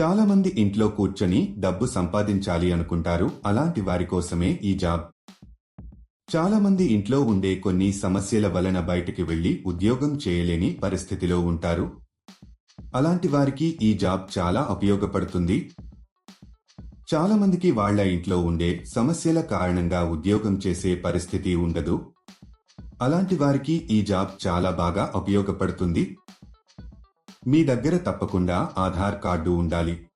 చాలా మంది ఇంట్లో కూర్చొని డబ్బు సంపాదించాలి అనుకుంటారు. అలాంటి వారి కోసమే ఈ జాబ్. చాలా మంది ఇంట్లో ఉండే కొన్ని సమస్యల వలన బయటికి వెళ్ళి ఉద్యోగం చేయలేని పరిస్థితిలో ఉంటారు. అలాంటి వారికి ఈ జాబ్ చాలా ఉపయోగపడుతుంది. చాలా మందికి వాళ్ళ ఇంట్లో ఉండే సమస్యల కారణంగా ఉద్యోగం చేసే పరిస్థితి ఉండదు. అలాంటి వారికి ఈ జాబ్ చాలా బాగా ఉపయోగపడుతుంది. మీ దగ్గర తప్పకుండా ఆధార్ కార్డు ఉండాలి.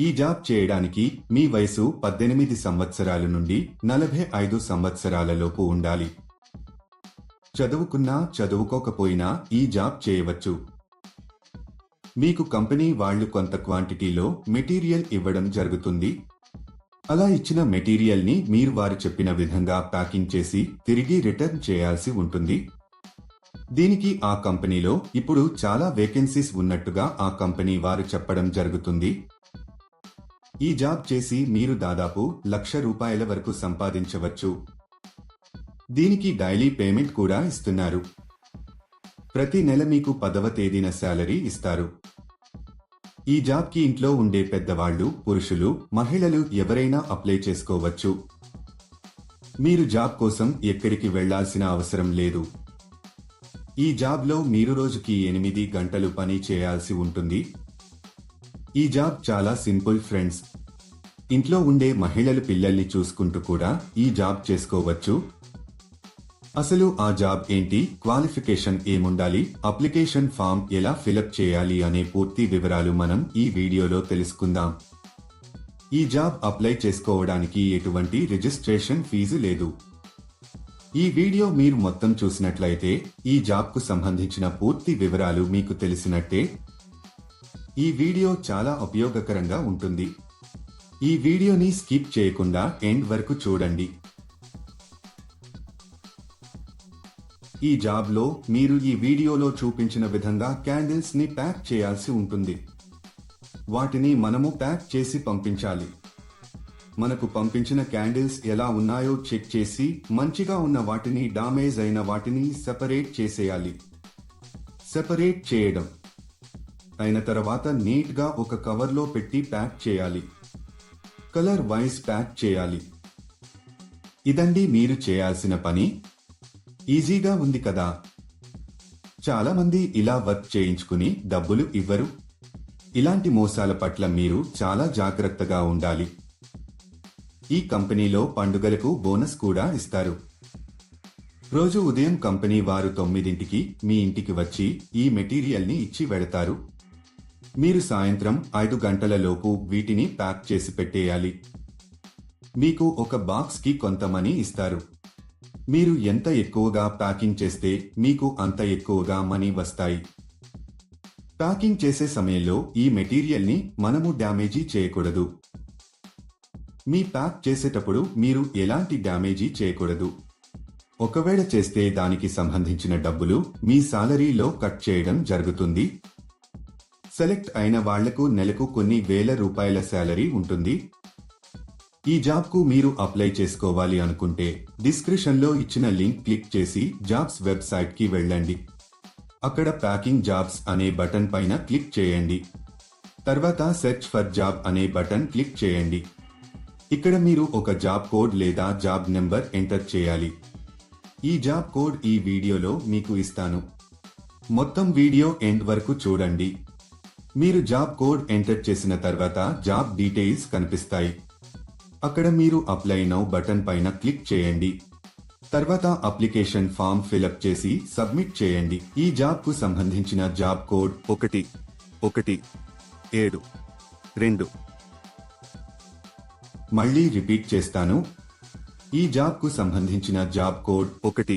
ఈ జాబ్ చేయడానికి మీ వయసు పద్దెనిమిది సంవత్సరాల నుండి నలభై ఐదు సంవత్సరాలలోపు ఉండాలి. చదువుకున్నా చదువుకోకపోయినా ఈ జాబ్ చేయవచ్చు. మీకు కంపెనీ వాళ్ళు కొంత క్వాంటిటీలో మెటీరియల్ ఇవ్వడం జరుగుతుంది. అలా ఇచ్చిన మెటీరియల్ని మీరు వారు చెప్పిన విధంగా ప్యాకింగ్ చేసి తిరిగి రిటర్న్ చేయాల్సి ఉంటుంది. దీనికి ఆ కంపెనీలో ఇప్పుడు చాలా వేకెన్సీస్ ఉన్నట్టుగా ఆ కంపెనీ వారు చెప్పడం జరుగుతుంది. ఈ జాబ్ చేసి మీరు దాదాపు లక్ష రూపాయల వరకు సంపాదించవచ్చు. దీనికి డైలీ పేమెంట్ కూడా ఇస్తున్నారు. ప్రతి నెల మీకు పదవ తేదీన శాలరీ ఇస్తారు. ఈ జాబ్కి ఇంట్లో ఉండే పెద్దవాళ్ళు పురుషులు మహిళలు ఎవరైనా అప్లై చేసుకోవచ్చు. మీరు జాబ్ కోసం ఎక్కడికి వెళ్ళాల్సిన అవసరం లేదు. ఈ జాబ్లో మీరు రోజుకి ఎనిమిది గంటలు పని చేయాల్సి ఉంటుంది. ఈ జాబ్ చాలా సింపుల్ ఫ్రెండ్స్. ఇంట్లో ఉండే మహిళలు పిల్లల్ని చూసుకుంటూ కూడా ఈ జాబ్ చేసుకోవచ్చు. అసలు ఆ జాబ్ ఏంటి? క్వాలిఫికేషన్ ఏముండాలి? అప్లికేషన్ ఫామ్ ఎలా ఫిలప్ చేయాలి అనే పూర్తి వివరాలు మనం ఈ వీడియోలో తెలుసుకుందాం. ఈ జాబ్ అప్లై చేసుకోవడానికి ఎటువంటి రిజిస్ట్రేషన్ ఫీజు లేదు. ఈ వీడియో మీరు మొత్తం చూసినట్లయితే ఈ జాబ్కు సంబంధించిన పూర్తి వివరాలు మీకు తెలిసినట్టే. ఈ వీడియో చాలా ఉపయోగకరంగా ఉంటుంది. ఈ వీడియోని స్కిప్ చేయకుండా ఎండ్ వరకు చూడండి. ఈ జాబ్లో మీరు ఈ వీడియోలో చూపించిన విధంగా క్యాండిల్స్ని ప్యాక్ చేయాల్సి ఉంటుంది. వాటిని మనము ప్యాక్ చేసి పంపించాలి. మనకు పంపించిన క్యాండిల్స్ ఎలా ఉన్నాయో చెక్ చేసి మంచిగా ఉన్న వాటిని డామేజ్ అయిన వాటిని సెపరేట్ చేసేయాలి. సెపరేట్ చేయడం. అయిన తర్వాత నీట్గా ఒక కవర్లో పెట్టి ప్యాక్ చేయాలి. కలర్ వైజ్ ప్యాక్ చేయాలి. ఇదండి మీరు చేయాల్సిన పని. ఈజీగా ఉంది కదా. చాలామంది ఇలా వర్క్ చేయించుకుని డబ్బులు ఇవ్వరు. ఇలాంటి మోసాల పట్ల మీరు చాలా జాగ్రత్తగా ఉండాలి. ఈ కంపెనీలో పండుగలకు బోనస్ కూడా ఇస్తారు. రోజు ఉదయం కంపెనీ వారు తొమ్మిదింటికి మీ ఇంటికి వచ్చి ఈ మెటీరియల్ని ఇచ్చి వెడతారు. మీరు సాయంత్రం ఐదు గంటల లోపు వీటిని ప్యాక్ చేసి పెట్టేయాలి. మీకు ఒక బాక్స్కి కొంత మనీ ఇస్తారు. మీరు ఎంత ఎక్కువగా ప్యాకింగ్ చేస్తే మీకు అంత ఎక్కువగా మనీ వస్తాయి. ప్యాకింగ్ చేసే సమయంలో ఈ మెటీరియల్ని మనము డ్యామేజీ చేయకూడదు. మీ ప్యాక్ చేసేటప్పుడు మీరు ఎలాంటి డ్యామేజీ చేయకూడదు. ఒకవేళ చేస్తే దానికి సంబంధించిన డబ్బులు మీ సాలరీలో కట్ చేయడం జరుగుతుంది. సెలెక్ట్ అయిన వాళ్ళకు నెలకు కొన్ని వేల రూపాయల శాలరీ ఉంటుంది. ఈ జాబ్కు మీరు అప్లై చేసుకోవాలి అనుకుంటే డిస్క్రిప్షన్లో ఇచ్చిన లింక్ క్లిక్ చేసి జాబ్స్ వెబ్సైట్కి వెళ్ళండి. అక్కడ ప్యాకింగ్ జాబ్స్ అనే బటన్ పైన క్లిక్ చేయండి. తర్వాత సెర్చ్ ఫర్ జాబ్ అనే బటన్ క్లిక్ చేయండి. ఇక్కడ మీరు ఒక జాబ్ కోడ్ లేదా జాబ్ నెంబర్ ఎంటర్ చేయాలి. ఈ జాబ్ కోడ్ ఈ వీడియోలో మీకు ఇస్తాను. మొత్తం వీడియో ఎండ్ వరకు చూడండి. మీరు జాబ్ కోడ్ ఎంటర్ చేసిన తర్వాత జాబ్ డీటెయిల్స్ కనిపిస్తాయి. అక్కడ మీరు అప్లై నౌ బటన్ పైన క్లిక్ చేయండి. తర్వాత అప్లికేషన్ ఫామ్ ఫిలప్ చేసి సబ్మిట్ చేయండి. ఈ జాబ్కు సంబంధించిన జాబ్ కోడ్ ఒకటి ఒకటి ఏడు రెండు మళ్ళీ రిపీట్ చేస్తాను. ఈ జాబ్కు సంబంధించిన జాబ్ కోడ్ ఒకటి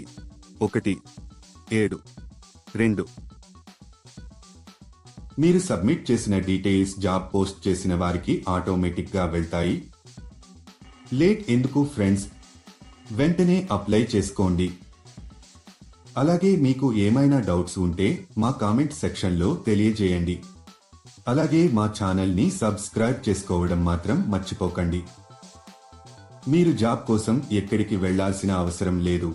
ఒకటి ఏడు రెండు. మీరు సబ్మిట్ చేసిన డీటెయిల్స్ జాబ్ పోస్ట్ చేసిన వారికి ఆటోమేటిక్గా వెళ్తాయి. లేట్ ఎందుకు ఫ్రెండ్స్? వెంటనే అప్లై చేసుకోండి. అలాగే మీకు ఏమైనా డౌట్స్ ఉంటే మా కామెంట్ సెక్షన్లో తెలియజేయండి. అలాగే మా ఛానల్ని సబ్స్క్రైబ్ చేసుకోవడం మాత్రం మర్చిపోకండి. మీరు జాబ్ కోసం ఎక్కడికి వెళ్ళాల్సిన అవసరం లేదు.